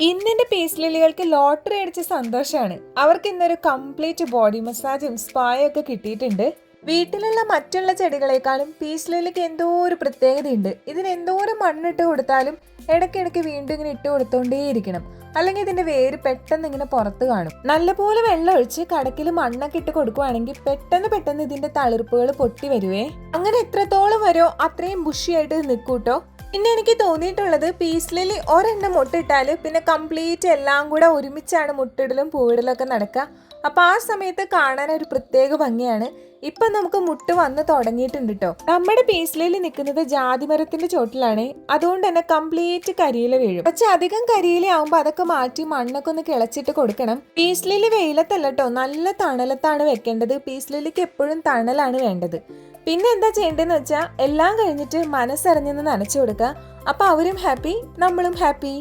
ഇന്നെന്റെ piece ലില്ലികൾക്ക് lottery അടിച്ച സന്തോഷമാണ് അവർക്ക് ഇന്നൊരു കംപ്ലീറ്റ് ബോഡി മസാജും സ്പായും ഒക്കെ കിട്ടിയിട്ടുണ്ട്. വീട്ടിലുള്ള മറ്റുള്ള ചെടികളെക്കാളും പീസ് ലില്ലിക്ക് എന്തോ ഒരു പ്രത്യേകതയുണ്ട്. ഇതിന് എന്തോരം മണ്ണിട്ട് കൊടുത്താലും ഇടയ്ക്കിടയ്ക്ക് വീണ്ടും ഇങ്ങനെ ഇട്ട് കൊടുത്തോണ്ടേയിരിക്കണം. അല്ലെങ്കിൽ ഇതിന്റെ വേര് പെട്ടെന്ന് ഇങ്ങനെ പുറത്ത് കാണും. നല്ലപോലെ വെള്ളം ഒഴിച്ച് കടക്കിൽ മണ്ണൊക്കെ ഇട്ട് കൊടുക്കുവാണെങ്കിൽ പെട്ടെന്ന് പെട്ടെന്ന് ഇതിന്റെ തളിർപ്പുകൾ പൊട്ടി വരുവേ. അങ്ങനെ എത്രത്തോളം വരോ അത്രയും ബുഷിയായിട്ട് നിൽക്കൂട്ടോ. പിന്നെ എനിക്ക് തോന്നിയിട്ടുള്ളത് പീസ്ലിൽ ഒരെണ്ണം മുട്ടിട്ടാൽ പിന്നെ കംപ്ലീറ്റ് എല്ലാം കൂടെ ഒരുമിച്ചാണ് മുട്ടിടലും പൂവിടലും ഒക്കെ നടക്കുക. അപ്പോൾ ആ സമയത്ത് കാണാൻ ഒരു പ്രത്യേക ഭംഗിയാണ്. ഇപ്പം നമുക്ക് മുട്ട് വന്ന് തുടങ്ങിയിട്ടുണ്ട് കേട്ടോ നമ്മുടെ പീസ്ലിൽ നിൽക്കുന്നത് ജാതിമരത്തിന്റെ ചോട്ടിലാണ്. അതുകൊണ്ട് തന്നെ കംപ്ലീറ്റ് കരിയില വീഴും. പക്ഷെ അധികം കരിയില ആവുമ്പോൾ അതൊക്കെ മാറ്റി മണ്ണൊക്കെ ഒന്ന് കിളച്ചിട്ട് കൊടുക്കണം. പീസ്ലിൽ വെയിലത്തല്ല കേട്ടോ നല്ല തണലത്താണ് വെക്കേണ്ടത്. പീസ്ലിലിക്ക് എപ്പോഴും തണലാണ് വേണ്ടത്. പിന്നെ എന്താ ചെയ്യേണ്ടതെന്ന് വെച്ചാൽ എല്ലാം കഴിഞ്ഞിട്ട് മനസ്സറിഞ്ഞെന്ന് നനച്ചു കൊടുക്കുക അപ്പോൾ അവരും ഹാപ്പി നമ്മളും ഹാപ്പി